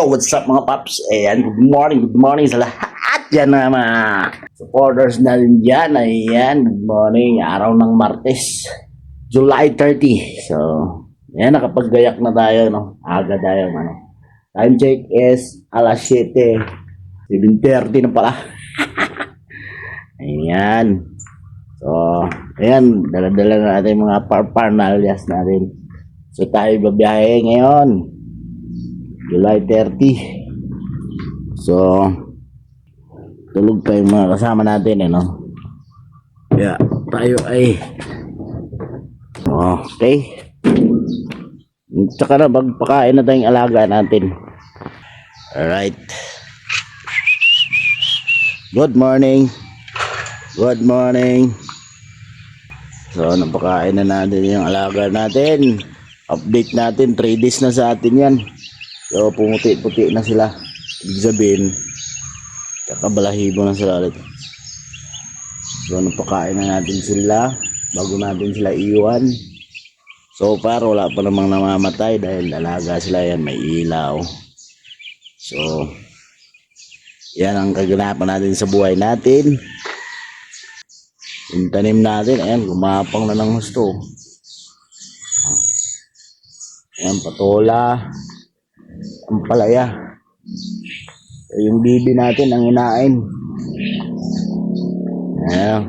Yo, what's up mga paps? Ayan, good morning, good morning sa lahat dyan na mga supporters natin dyan. Ayan, good morning. Araw ng Martes, July 30. So, ayan, nakapaggayak na tayo, no? Aga tayo, ano? Time check is alas 7. 7.30 na pala. ayan. So, ayan, dala-dala na natin mga parpernalias natin. So, tayo babiyahe ngayon. July 30. So, tulog pa yung mga kasama natin, eh, no? Kaya, tayo ay okay. Tsaka na, magpakain na tayong alaga natin. Alright. Good morning. Good morning. So, napakain na natin yung alaga natin. Update natin, 3 days na sa atin yan. So, pumuti-puti na sila. Ibig sabihin, kakabalahibo na sila ulit. So, napakain na natin sila bago natin sila iwan. So far, wala pa namang namamatay dahil alaga sila yan, may ilaw. So, yan ang kaganapan natin sa buhay natin. Yung tanim natin, ayan, gumapang na ng gusto. Ayan, patola ang palaya. So, yung bibi natin ang inain. Ayan.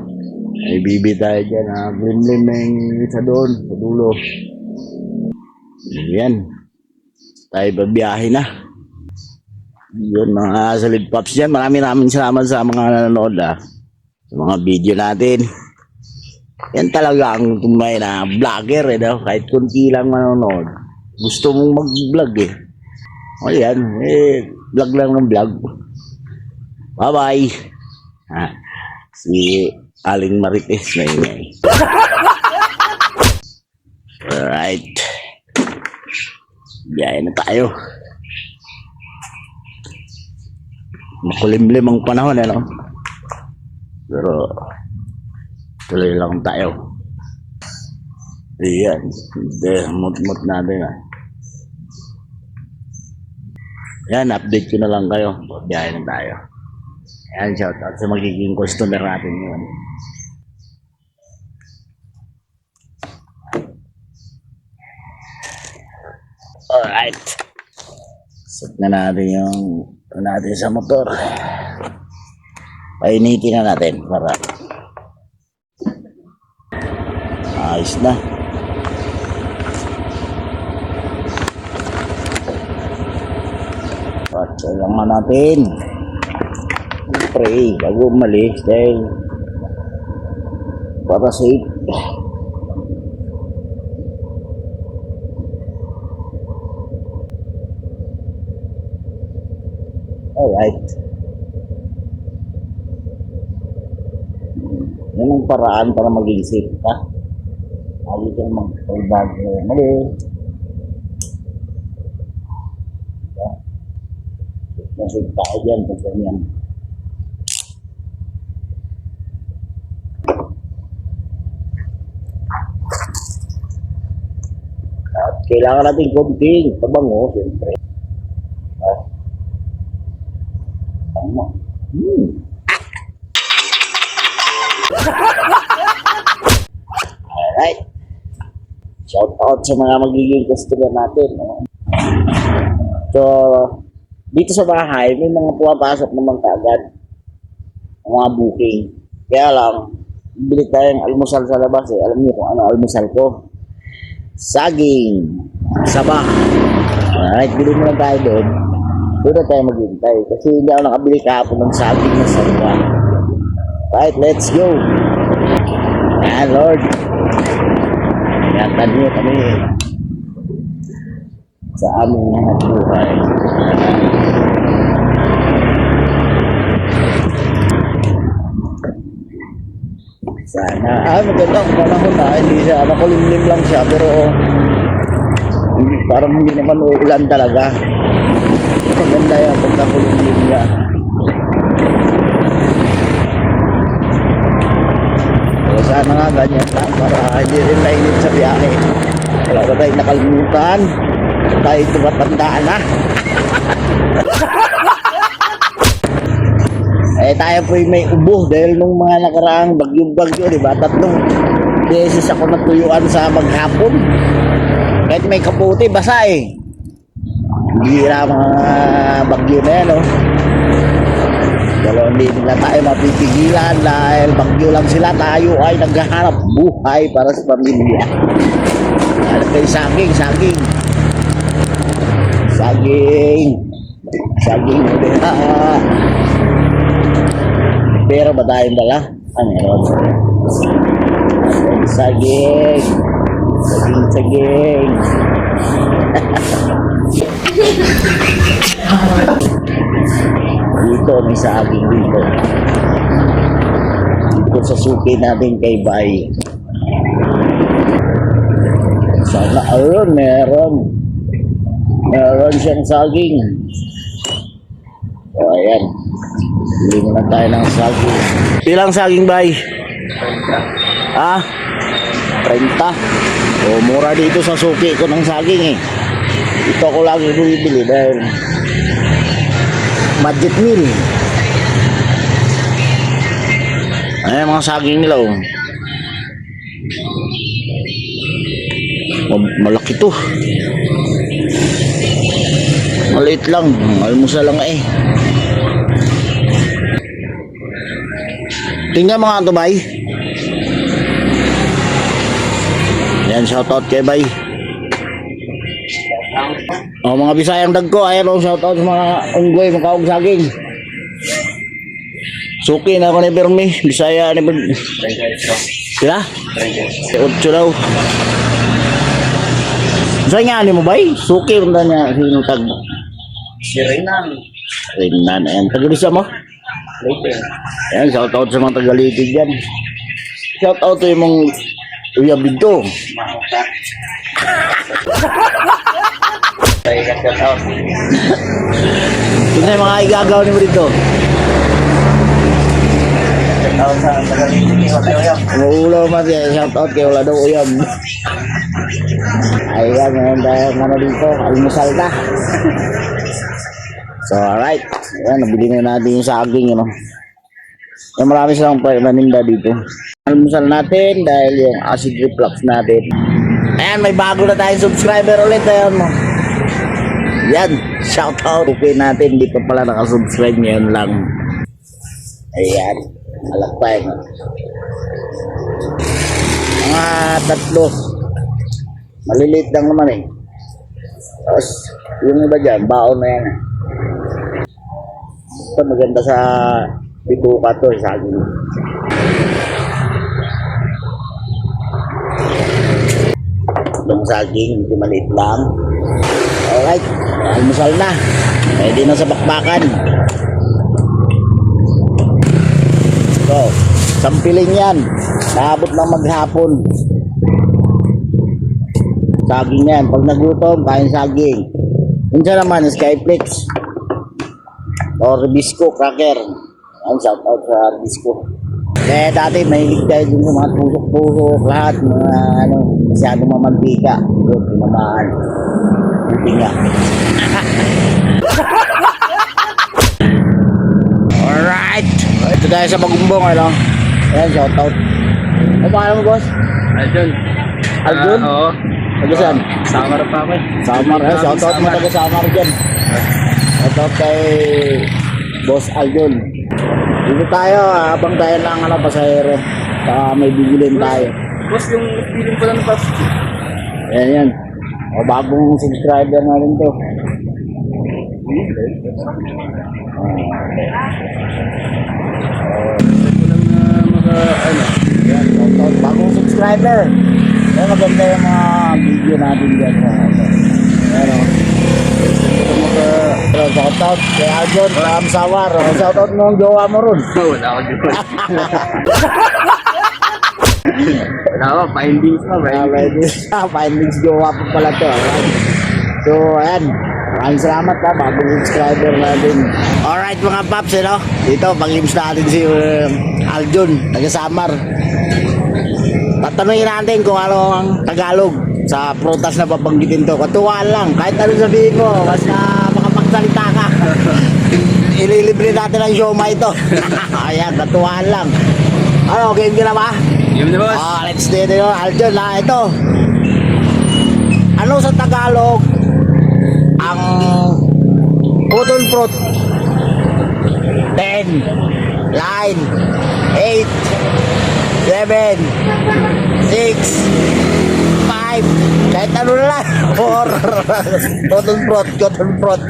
May bibi tayo dyan. Ha? Glimlim na yung isa doon. Sa dulo. Ayan. Tayo babiyahe na. Yun mga solid pops dyan. Maraming maraming salamat sa mga nanonood ha. Sa mga video natin. Yan talaga ang tunay na vlogger eh. No? Kahit kunti lang manonood. Gusto mong mag-vlog eh. O yan, eh, vlog lang ng vlog. Bye-bye. Ha, si Aling Marites na ingay. Alright. Biyahe na tayo. Makulimlim ang panahon, ano? Pero, tuloy lang tayo. Ayan. Mut-mut natin, ah. Yan, update ko na lang kayo. Biyahe na tayo. Ayan, shout out sa magiging customer natin yun. Alright. Set na natin yung ano natin sa motor. Painitin na natin para ayos na. At kailangan natin pray bago umalis dahil para safe. Alright. Yan ang paraan para maging safe ka. Lagi kang mag-bag mali. Nasig tayo dyan pag. At kailangan natin konting pabango, siyempre. Ah. Tama. Hmm. Alright. Shout out sa mga magiging customer natin. No? So, dito sa bahay, may mga pumapasok naman kaagad. Mga booking. Kaya lang, bili tayong almusal sa labas eh. Alam niyo kung ano almusal ko. Saging. Saba. Alright, bili lang tayo doon. Doon na tayo maghintay. Kasi hindi ako nakabili kahapon ng saging na saba. Right, let's go. Ayan, Lord. Ingatan niyo kami sa aming hanap buhay. Sana. Ah, maganda ang panahon na. Hindi siya, makulimlim lang siya. Pero, hindi, parang hindi naman uulan talaga. Maganda yan pagka kulimlim niya. So, sana nga ganyan lang para hindi rin mainit sa biyahe. Wala tayong nakalimutan? Tayo tumatandaan na. eh tayo po may ubo dahil nung mga nakaraang bagyong-bagyo, di ba? Tatlong beses ako natuyuan sa maghapon. Kahit may kaputi, basa eh. Bira mga bagyo na yan, oh. Pero hindi nila tayo mapipigilan dahil bagyo lang sila. Tayo ay naghahanap buhay para sa pamilya. Kayo saging, saging. Saging. Saging. Ah. Pero ba tayong dala? Ano yun? Saging. Saging, saging. Dito, may saging dito. Dito sa suki natin kay Bay. Sana, ayun, meron. Meron siyang saging. O, ayan. Bili muna tayo ng saging. Ilang saging, Bay? Ah? 30. O, mura dito sa suki ko ng saging eh. Ito ko lagi bumibili dahil budget meal. Ayan mga saging nila oh. Ma- Malaki to. Maliit lang. Almusal lang eh. Tingnan mga to bay. Yan, shoutout kay bay. Oh, mga Bisayang dagko, ayan oh, shoutout sa mga unggoy, mga kaog saging. Suki na ako ni Bermi, Bisaya ni Bermi. Sila? Otso daw. Saan nga ni mo ba Suki rin na niya, sino tag mo? Si Renan. Ringnan, ayan, tagalisa mo? Later. Ayan, shoutout sa mga tagalitig yan. To yung mga uyabid to. Mahuta. Tayo ka shout out. Tingnan yung mga igagaw ni mo dito. Shout out sa Tagalini. Wala yun. Uulaw man siya, shoutout kay daw uyab. Ayan, ngayon tayo ano dito, almusal na. So, alright. Ayan, nabili na natin yung saging, know. Yung marami silang pa- paninda dito. Almusal natin dahil yung acid reflux natin. Ayan, may bago na tayong subscriber ulit. Ayan mo. Yan, shoutout. Okay natin, hindi pa pala nakasubscribe ngayon lang. Ayan, malakpay. Mga tatlo. Maliliit lang naman eh. Tapos, yung iba dyan, baon na yan. eh. Ito maganda sa bituka to, eh, saging. Itong saging, hindi maliit lang. Alright, almusal na. Pwede na sa bakbakan. So, sampiling yan. Naabot ng maghapon. Saging yan. Pag nagutom, kain saging. Minsan naman, Skyflix. Or Bisco Cracker. Yan, shout out sa Bisco. Eh, dati mahilig tayo dun sa mga tusok-tusok, lahat, mga ano, masyadong mamantika. Doon, tinamaan. Buti nga. Alright. Ito tayo sa Magumbong, ano? Ayan, shout out. Ano pangalan mo, boss? Aljon. Aljon? Ah, oo. Taga saan? Samar pa ako eh. Samar. Eh, shout out mo taga Samar dyan. Shout out kay Boss Aljon. Dito tayo, habang tayo ng ano, pasahero. Baka may bibilin tayo. Boss, yung feeling ko lang ng pass. Ayan yan. O, bagong subscriber na rin to. lang maka, ano. Yan, shout out. Bagong subscriber. Ayan, maganda yung mga video natin dyan. Pero, ito mga pero shout out kay Aljon, Ram Sawar. O, Shout out mo ang jowa mo ron. Wala ako dito. Wala ako, findings pa, Ah, findings. Ah, findings jowa pa pala to. So, ayan. Maraming salamat ha, bagong subscriber natin. Alright mga paps, ano? Dito, pag-lims natin si uh, Aljon, taga Samar. Tatanungin natin kung ano ang Tagalog sa prutas na babanggitin to. Katuwaan lang, kahit ano sabihin mo, basta makapag magsalita ka. Ililibre natin ang siomay ito. Ayan, natuwaan lang. Ano, game ka na ba? Game na boss. Ah, let's do it. Aljon, ah, ito. Ano sa Tagalog ang cotton fruit? 10, 9, 8, 7, 6, 5, kahit ano na lang. 4, cotton fruit, cotton fruit.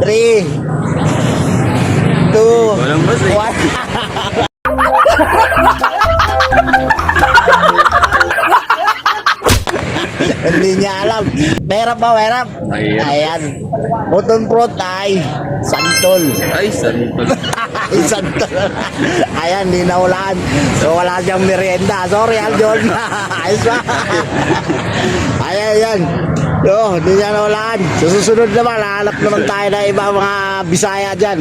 3, 2, Walang boss eh. 1. Hindi niya alam. Merap ba, merap? Ayan. Ayan. Cotton fruit ay santol. Ay, santol. santol. Ayan, di naulan. So, wala siyang merienda. Sorry, Aljon. Ayos ba? ayan, ayan. Yo, di niya naulan. So, susunod naman, hanap naman tayo na iba mga Bisaya dyan.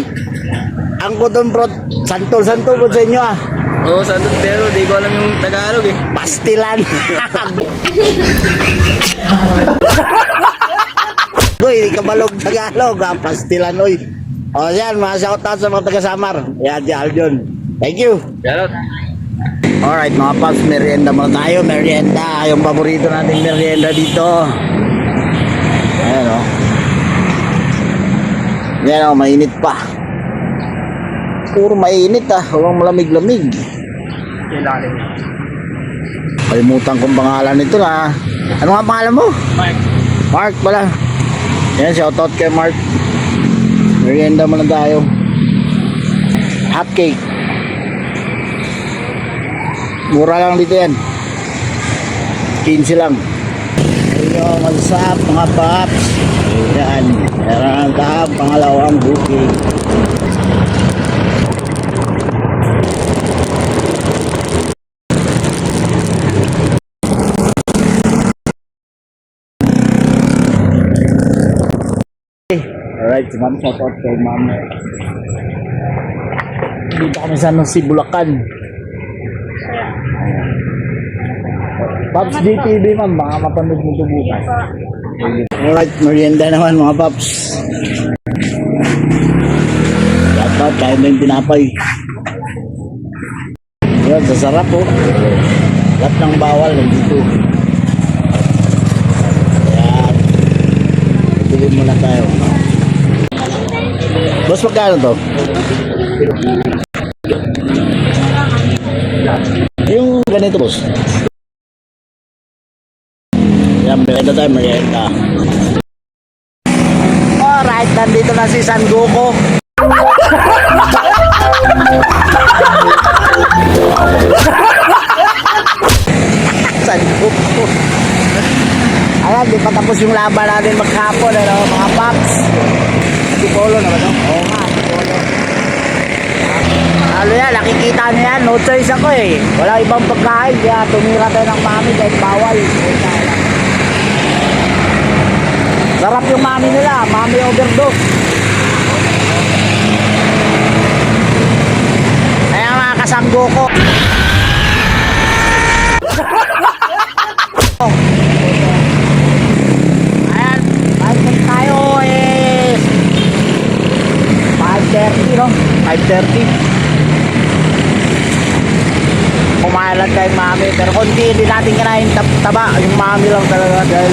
Ang cotton fruit, santol-santol po sa inyo ah. Oo, santol. Pero di ko alam yung Tagalog eh. Pastilan. Uy, hindi ka balog Tagalog, ha? Pastilan, uy. O yan, mga shoutout sa mga taga-Samar. Yan, si Aljon. Thank you. Shoutout. Alright, mga paps, merienda muna tayo. Merienda, yung paborito nating merienda dito. Ayan, o. Yan, o, mainit pa. Puro mainit, ah. Walang malamig-lamig. Kailangan. Kalimutan kong pangalan nito na. Ano nga pangalan mo? Mike. Mark pala. Yan, shoutout kay Mark. Merienda muna tayo. Hot cake. Mura lang dito yan. 15 lang. Ayun, up mga paps? Yan. Meron ka pangalawang booking. Alright, si ma'am, shout out kay ma'am. Dito kami sa ano, si Bulacan. Paps DTV ma'am, baka mapanood mo ito bukas. Alright, merienda naman mga Paps. Shout out, na yung tinapay. Yan, sasarap po. Lahat ng bawal nandito. Yan. Bili muna tayo. Boss, magkano to? Yung ganito, boss. Yan, merienda tayo, merienda. Alright, nandito na si San Goku. San Goku. Ayan, di pa tapos yung laban natin maghapon, ano, mga paps. Si Polo naman, no? Oo nga, si Polo. Ano yan, nakikita niyo yan, no choice ako eh. Wala ibang pagkain, kaya tumira tayo ng mami dahil bawal. Sarap yung mami nila, mami overdose. Kaya mga kasanggo ko. Ayan, kahit kung tayo eh 5.30 no? 5.30 Kumain lang tayo mami Pero konti hindi natin kinain tab- taba. Yung mami lang talaga dahil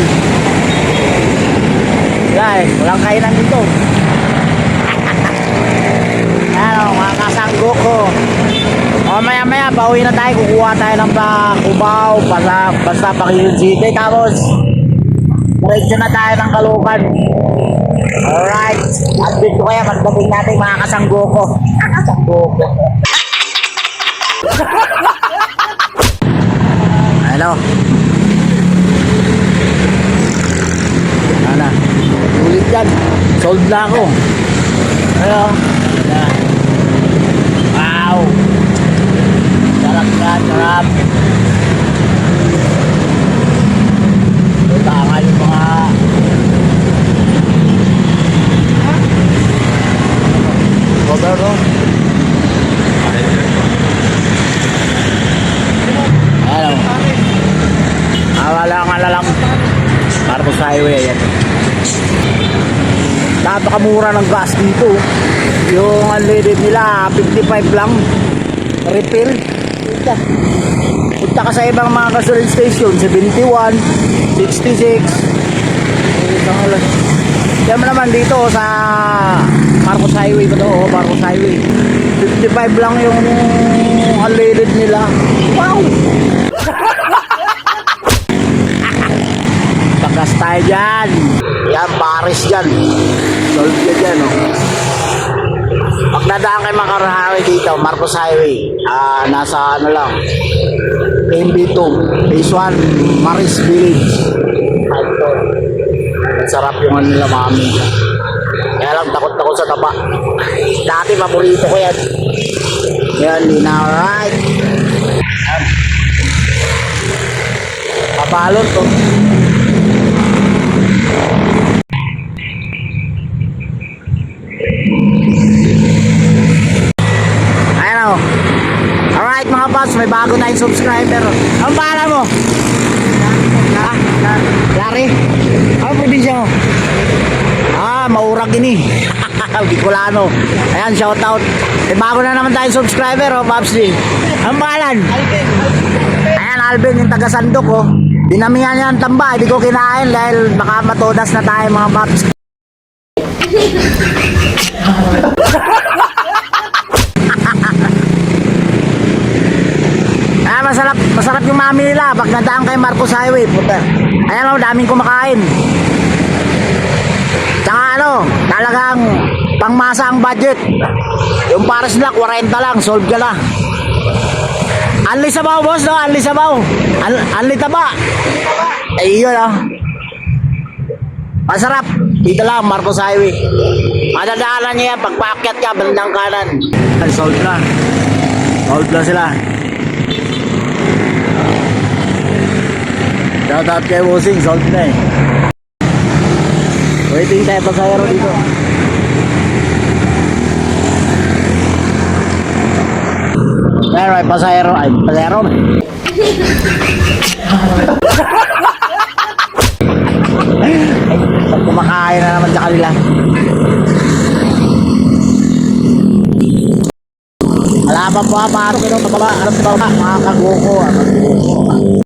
Wala eh, walang kainan dito. Ano, mga kasanggo ko. O maya maya, bawi na tayo, kukuha tayo ng pa Cubao, basta, basta Pakilin City, tapos Diretso na tayo ng Kalukan. Alright. Update ko kaya pagdating natin mga kasanggo ko. Kasanggo ko. ano? Ano? Ulit yan. Sold na ako. Ano? Ayan. Wow. Sarap na, sarap. Tama yung mga cover no? Ano? Ah, wala nga lang para sa highway yan. napakamura ng gas dito. Yung unleaded nila, 55 lang. Refill. Punta. Punta ka sa ibang mga gasoline station, 71, 66. Isang alas. Diyan mo naman dito sa Marcos Highway ba to? Marcos Highway. 55 lang yung unleaded nila. Wow! Tagas tayo dyan. Yan, Paris dyan. Solve ka dyan, oh. Pag nadaan kay Makarahawi dito, Marcos Highway, ah, nasa ano lang, MB2, Phase 1, Maris Village. Ito. Sarap yung ano nila, mami. Kaya lang takot ako sa taba. Dati paborito ko yan. Yan, na alright. Yan. Papalot to. Ayan o. Alright mga boss, may bago tayong subscriber. Ang pangalan mo? Ha? Larry? Ano probinsya mo? Ah, ini. Bicolano. Ayan, shout out. May bago na naman tayong subscriber, oh, G. Ang pangalan? Ayan, Alvin, yung taga Sandok, oh. Dinamihan niya ang tamba, hindi ko kinain dahil baka matodas na tayo mga Pops. Ah, masarap, masarap yung mami nila pag nadaan kay Marcos Highway. Puta. Ayan o, daming kumakain. Tsaka ano, talagang pangmasa ang budget. Yung para sila, 40 lang, solve ka na. Anli sabaw, boss, no? Anli sabaw. An anli taba. Ay, yun, ah. Masarap. Dito lang, Marcos Highway. Madadaanan niya yan, pagpaakyat ka, bandang kanan. Solve na. Solve na sila. Shout out kay Wosing, solve na eh. Waiting tayo pasayaro dito. Meron ay pasayaro, ay pasayaro. Pag kumakain na naman sa kanila. Wala pa po ha, paano kayo, ano ba, mga kaguko, mga kaguko.